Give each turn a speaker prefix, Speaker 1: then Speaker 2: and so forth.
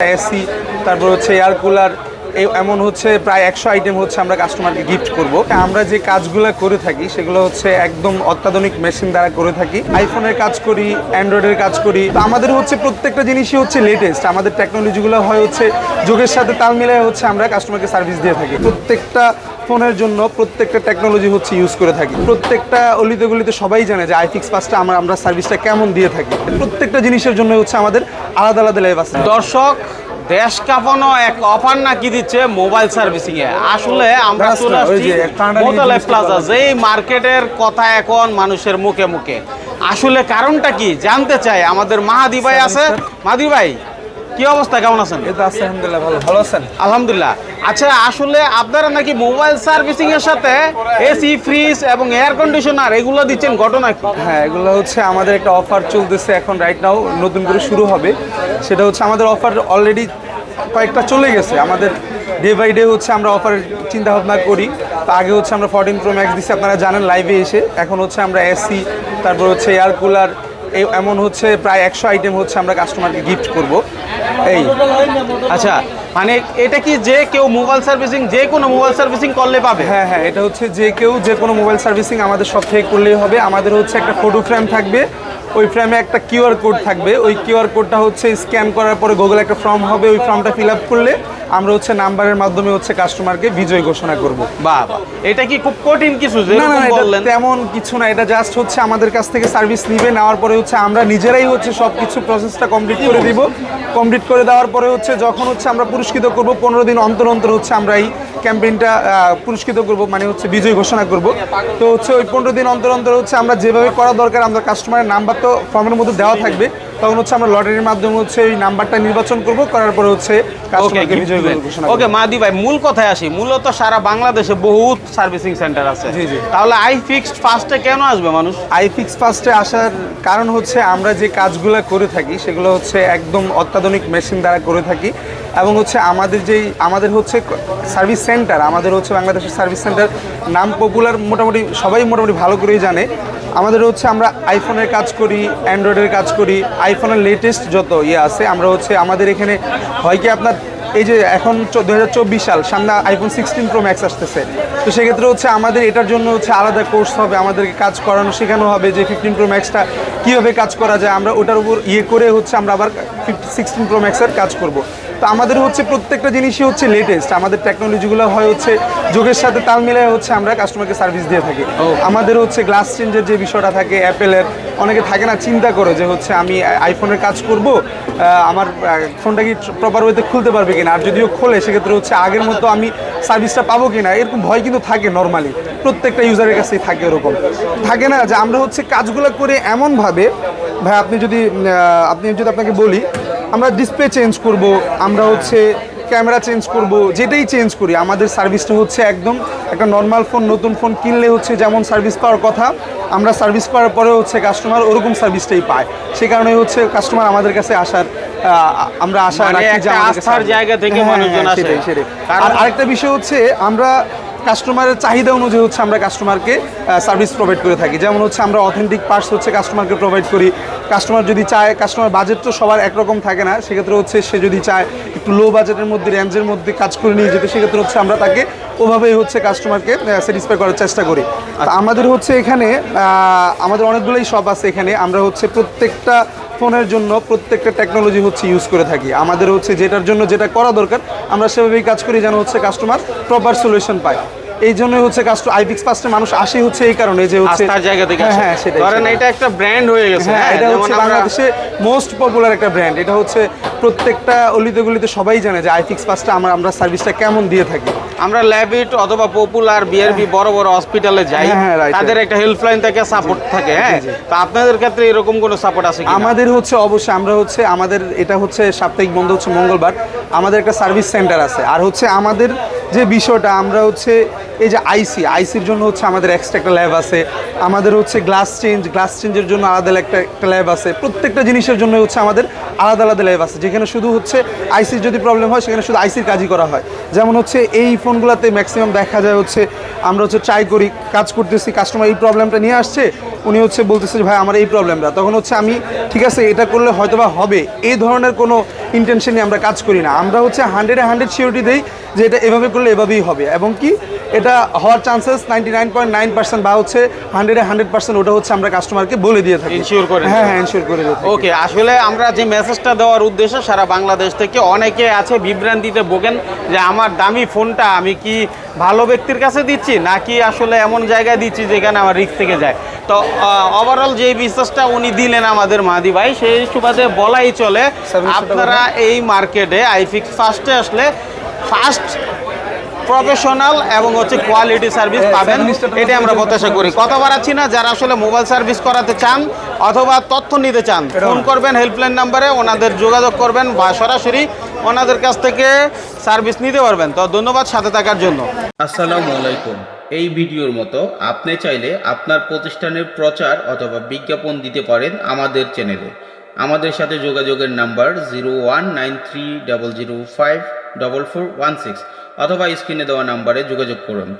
Speaker 1: AC, তারপর হচ্ছে air cooler এমন হচ্ছে প্রায় একশো আইটেম হচ্ছে আমরা কাস্টমারকে গিফট করব। আমরা যে কাজগুলো করে থাকি, সেগুলো হচ্ছে একদম অত্যাধুনিক মেশিন দ্বারা করে থাকি। আইফোনের কাজ করি অ্যান্ড্রয়েডের কাজ করি। আমাদের হচ্ছে প্রত্যেকটা জিনিসই হচ্ছে লেটেস্ট আমাদের টেকনোলজিগুলো হয় হচ্ছে, যুগের সাথে তাল মিলায় হচ্ছে আমরা কাস্টমারকে সার্ভিস দিয়ে থাকি। প্রত্যেকটা ফোনের জন্য প্রত্যেকটা টেকনোলজি হচ্ছে ইউজ করে থাকি। প্রত্যেকটা অলিতে গলিতে সবাই জানে যে আইফিক্স পাসটা আমরা আমরা সার্ভিসটা কেমন দিয়ে থাকি। প্রত্যেকটা জিনিসের জন্য হচ্ছে আমাদের আলাদা আলাদা লেভ আছে।
Speaker 2: দর্শক দেশ কাঁপানো এক অফার নাকি দিচ্ছে মোবাইল সার্ভিসিং এ আসলে আমরা চলে আসছি মোতালে প্লাজা যেই মার্কেটের কথা এখন মানুষের মুখে মুখে। আসলে কারণটা কি? জানতে চাই। আমাদের মাহাদি ভাই আছে? মাহাদি ভাই কি অবস্থা? কেমন আছেন?
Speaker 1: এটা আছে আলহামদুলিল্লাহ ভালো। ভালো আছেন?
Speaker 2: আলহামদুলিল্লাহ। আচ্ছা আসলে আপনারা নাকি মোবাইল সার্ভিসিং এর সাথে এসি ফ্রিজ এবং এয়ার কন্ডিশনার এগুলো দিচ্ছেন ঘটনা কি?
Speaker 1: হ্যাঁ এগুলো হচ্ছে আমাদের একটা অফার চলতেছে এখন রাইট নাও নতুন করে শুরু হবে। সেটা হচ্ছে আমাদের অফার অলরেডি কয়েকটা চলে গেছে। আমাদের ডে বাই ডে হচ্ছে আমরা অফারের চিন্তা ভাবনা করি। তো আগে হচ্ছে আমরা ফোরটিন প্রো ম্যাক্স দিচ্ছি আপনারা জানেন লাইভে এসে। এখন হচ্ছে আমরা এসি তারপর হচ্ছে এয়ার কুলার এই এমন হচ্ছে প্রায় একশো আইটেম হচ্ছে আমরা কাস্টমারকে গিফট করব। এই
Speaker 2: আচ্ছা মানে এটা কি যে কেউ মোবাইল সার্ভিসিং যে কোনো মোবাইল সার্ভিসিং করলে পাবে?
Speaker 1: হ্যাঁ হ্যাঁ এটা হচ্ছে যে কেউ যে কোনো মোবাইল সার্ভিসিং আমাদের সব থেকে করলেই হবে। আমাদের হচ্ছে একটা ফটো ফ্রেম থাকবে। ওই ফ্রেমে একটা কিউআর কোড থাকবে। ওই কিউআর কোডটা হচ্ছে স্ক্যান করার পরে গুগল একটা ফর্ম হবে। ওই ফর্মটা ফিল আপ করলে আমরা হচ্ছে নাম্বারের মাধ্যমে হচ্ছে কাস্টমারকে বিজয় ঘোষণা করব।
Speaker 2: বাহ বাহ। এটা কি খুব কঠিন কিছু
Speaker 1: না না এটা তেমন কিছু না। এটা জাস্ট হচ্ছে আমাদের কাছ থেকে সার্ভিস নিবে নেওয়ার পরে হচ্ছে আমরা নিজেরাই হচ্ছে সব কিছু প্রসেসটা কমপ্লিট করে দিব। কমপ্লিট করে দেওয়ার পরে হচ্ছে যখন হচ্ছে আমরা পুরস্কৃত করব, পনেরো দিন অন্তর অন্তর হচ্ছে আমরা এই ক্যাম্পেইনটা পুরস্কৃত করব মানে হচ্ছে বিজয় ঘোষণা করব। তো হচ্ছে ওই পনেরো দিন অন্তর অন্তর হচ্ছে আমরা যেভাবে করা দরকার আমাদের কাস্টমারের নাম্বার তো ফর্মের মধ্যে দেওয়া থাকবে। তখন হচ্ছে আমরা লটারির মাধ্যমে হচ্ছে এই নাম্বারটা নির্বাচন করব করার পরে হচ্ছে
Speaker 2: ওকে
Speaker 1: কাস্টমারকে বিজয় ঘোষণা
Speaker 2: ওকে মাদি ভাই মূল কথায় আসি। মূলত সারা বাংলাদেশে বহুত সার্ভিসিং সেন্টার আছে।
Speaker 1: জি, জি।
Speaker 2: তাহলে আই ফিক্সড ফার্স্টে কেন আসবে মানুষ?
Speaker 1: আই ফিক্সড ফার্স্টে আসার কারণ হচ্ছে আমরা যে কাজগুলো করে থাকি সেগুলো হচ্ছে একদম অত্যাধুনিক মেশিন দ্বারা করে থাকি এবং হচ্ছে আমাদের যেই আমাদের হচ্ছে সার্ভিস সেন্টার আমাদের হচ্ছে বাংলাদেশের সার্ভিস সেন্টার নাম পপুলার মোটামুটি সবাই মোটামুটি ভালো করেই জানে। আমাদের হচ্ছে আমরা আইফোনের কাজ করি অ্যান্ড্রয়েডের কাজ করি আইফোনের লেটেস্ট যত ইয়ে আছে, আমরা হচ্ছে আমাদের এখানে হয় কি আপনার, এই যে এখন দু হাজার চব্বিশ সাল, সামনে আইফোন সিক্সটিন প্রো ম্যাক্স আসতেছে। তো সেক্ষেত্রে হচ্ছে আমাদের এটার জন্য হচ্ছে আলাদা কোর্স হবে, আমাদেরকে কাজ করানো শেখানো হবে যে ফিফটিন প্রো ম্যাক্সটা কীভাবে কাজ করা যায়, আমরা ওটার উপর ইয়ে করে হচ্ছে আমরা আবার ফিফটি সিক্সটিন প্রো ম্যাক্সের কাজ করব। তো আমাদের হচ্ছে প্রত্যেকটা জিনিসই হচ্ছে লেটেস্ট আমাদের টেকনোলজিগুলো হয় হচ্ছে যুগের সাথে তাল মিলিয়ে হচ্ছে আমরা কাস্টমারকে সার্ভিস দিয়ে থাকি। আমাদের হচ্ছে গ্লাস চেঞ্জের যে বিষয়টা থাকে অ্যাপেলের অনেকে থাকে না চিন্তা করে যে হচ্ছে আমি আইফোনের কাজ করব আমার ফোনটা কি প্রপার ওয়েতে খুলতে পারবে কিনা? আর যদিও খোলে সেক্ষেত্রে হচ্ছে আগের মতো আমি সার্ভিসটা পাবো কিনা? এরকম ভয় কিন্তু থাকে নর্মালি প্রত্যেকটা ইউজারের কাছেই থাকে এরকম থাকে না যে আমরা হচ্ছে কাজগুলো করে এমনভাবে ভাই আপনি যদি আপনি যদি আপনাকে বলি আমরা ডিসপ্লে চেঞ্জ করব আমরা হচ্ছে ক্যামেরা চেঞ্জ করব যেটাই চেঞ্জ করি আমাদের সার্ভিসটা হচ্ছে একদম একটা নর্মাল ফোন নতুন ফোন কিনলে হচ্ছে যেমন সার্ভিস পাওয়ার কথা আমরা সার্ভিস পাওয়ার পরে হচ্ছে কাস্টমার ওরকম সার্ভিসটাই পায়। সে কারণে হচ্ছে কাস্টমার আমাদের কাছে আসার আমরা আশা
Speaker 2: মানে
Speaker 1: রাখি যে
Speaker 2: আস্থার জায়গা থেকে
Speaker 1: হ্যাঁ,
Speaker 2: মানুষজন
Speaker 1: হ্যাঁ,
Speaker 2: আসে।
Speaker 1: আর আরেকটা বিষয় হচ্ছে আমরা কাস্টমারের চাহিদা অনুযায়ী হচ্ছে আমরা কাস্টমারকে সার্ভিস প্রোভাইড করে থাকি। যেমন হচ্ছে আমরা অথেন্টিক পার্টস হচ্ছে কাস্টমারকে প্রোভাইড করি কাস্টমার যদি চায় কাস্টমার বাজেট তো সবার একরকম থাকে না। সেক্ষেত্রে হচ্ছে সে যদি চায় একটু লো বাজেটের মধ্যে রেঞ্জের মধ্যে কাজ করে নিয়ে যেতে, সেক্ষেত্রে হচ্ছে আমরা তাকে ওভাবেই হচ্ছে কাস্টমারকে স্যাটিসফাই করার চেষ্টা করি। আমাদের হচ্ছে এখানে আমাদের অনেকগুলোই শপ আছে এখানে। আমরা হচ্ছে প্রত্যেকটা ফোনের জন্য প্রত্যেকটা টেকনোলজি হচ্ছে ইউজ করে থাকি। আমাদের হচ্ছে যেটার জন্য যেটা করা দরকার, আমরা সেভাবেই কাজ করি যেন হচ্ছে কাস্টমার প্রপার সলিউশন পায়। এই জন্যই হচ্ছে কাস্টমার আইপিক্স ফার্স্টে মানুষ আসে হচ্ছে এই কারণে যে হচ্ছে
Speaker 2: আস্থার জায়গা থেকে
Speaker 1: হ্যাঁ
Speaker 2: আসে।
Speaker 1: হ্যাঁ সেটাই
Speaker 2: ধরেন এটা একটা ব্র্যান্ড হয়ে গেছে
Speaker 1: হ্যাঁ এটা হচ্ছে বাংলাদেশে মোস্ট পপুলার একটা ব্র্যান্ড এটা হচ্ছে প্রত্যেকটা অলিতে গলিতে সবাই জানে যে আইপিক্স ফার্স্টে আমরা আমরা সার্ভিসটা কেমন দিয়ে থাকি।
Speaker 2: আমরা ল্যাবিট অথবা পপুলার বিআরবি বড় বড় হসপিটালে যাই।
Speaker 1: হ্যাঁ, হ্যাঁ,
Speaker 2: তাদের একটা হেল্পলাইন থেকে সাপোর্ট থাকে হ্যাঁ। তো আপনাদের ক্ষেত্রে এরকম কোনো সাপোর্ট আছে কি
Speaker 1: আমাদের হচ্ছে অবশ্যই আমরা হচ্ছে আমাদের এটা হচ্ছে সাপ্তাহিক বন্ধ হচ্ছে মঙ্গলবার। আমাদের একটা সার্ভিস সেন্টার আছে। আর হচ্ছে আমাদের যে বিষয়টা, আমরা হচ্ছে এই যে আইসি আইসির জন্য হচ্ছে আমাদের এক্সট্রা একটা ল্যাব আছে, আমাদের হচ্ছে গ্লাস চেঞ্জ গ্লাস চেঞ্জের জন্য আলাদা একটা একটা ল্যাব আছে, প্রত্যেকটা জিনিসের জন্য হচ্ছে আমাদের আলাদা আলাদা ল্যাব আছে, যেখানে শুধু হচ্ছে আইসির যদি প্রবলেম হয়, সেখানে শুধু আইসির কাজই করা হয়। যেমন হচ্ছে এই ফোনগুলোতে ম্যাক্সিমাম দেখা যায় হচ্ছে আমরা হচ্ছে ট্রাই করি কাজ করতেছি কাস্টমার এই প্রবলেমটা নিয়ে আসছে উনি হচ্ছে বলতেছে যে ভাই আমার এই প্রবলেমটা তখন হচ্ছে আমি ঠিক আছে এটা করলে হয়তো বা হবে। এই ধরনের কোনো ইন্টেনশন নিয়ে আমরা কাজ করি না। আমরা হচ্ছে হান্ড্রেডে হান্ড্রেড সিওরিটি দিই যে এটা এভাবে করলে এভাবেই হবে। এবং কি এটা হওয়ার chances ninety nine point nine percent বা হচ্ছে হান্ড্রেডে হান্ড্রেড পার্সেন্ট ওটা হচ্ছে আমরা কাস্টমারকে বলে দিয়ে থাকি।
Speaker 2: Ensure করে
Speaker 1: হ্যাঁ হ্যাঁ ইনশিওর করে থাকি।
Speaker 2: ওকে আসলে আমরা যে মেসেজটা দেওয়ার উদ্দেশ্য সারা বাংলাদেশ থেকে অনেকে আছে বিভ্রান্তিতে ভোগেন যে আমার দামি ফোনটা আমি কি ভালো ব্যক্তির কাছে দিচ্ছি নাকি আসলে এমন জায়গায় দিচ্ছি যেখানে আমার রিস্ক থেকে যায়? তো ওভারঅল যে বিশ্বাসটা উনি দিলেন আমাদের মাদি ভাই সেই সুবাদে বলাই চলে আপনারা এই মার্কেটে আইফিক্স ফার্স্টে আসলে ফার্স্ট প্রফেশনাল এবং হচ্ছে কোয়ালিটি সার্ভিস
Speaker 1: হ্যাঁ,
Speaker 2: পাবেন।
Speaker 1: service
Speaker 2: এটা আমরা প্রত্যাশা করি। কথা বাড়াচ্ছি না যারা আসলে মোবাইল সার্ভিস করাতে চান অথবা তথ্য নিতে চান ফোন করবেন হেল্পলাইন নাম্বারে ওনাদের যোগাযোগ করবেন বা সরাসরি ওনাদের কাছ থেকে সার্ভিস নিতে পারবেন। তো ধন্যবাদ সাথে থাকার জন্য।
Speaker 3: আসসালামু আলাইকুম। এই ভিডিওর মতো আপনি চাইলে আপনার প্রতিষ্ঠানের প্রচার অথবা বিজ্ঞাপন দিতে পারেন আমাদের চ্যানেলে। আমাদের সাথে যোগাযোগের number zero one nine three double zero five double four one six অথবা স্ক্রিনে দেওয়া নাম্বারে যোগাযোগ করুন।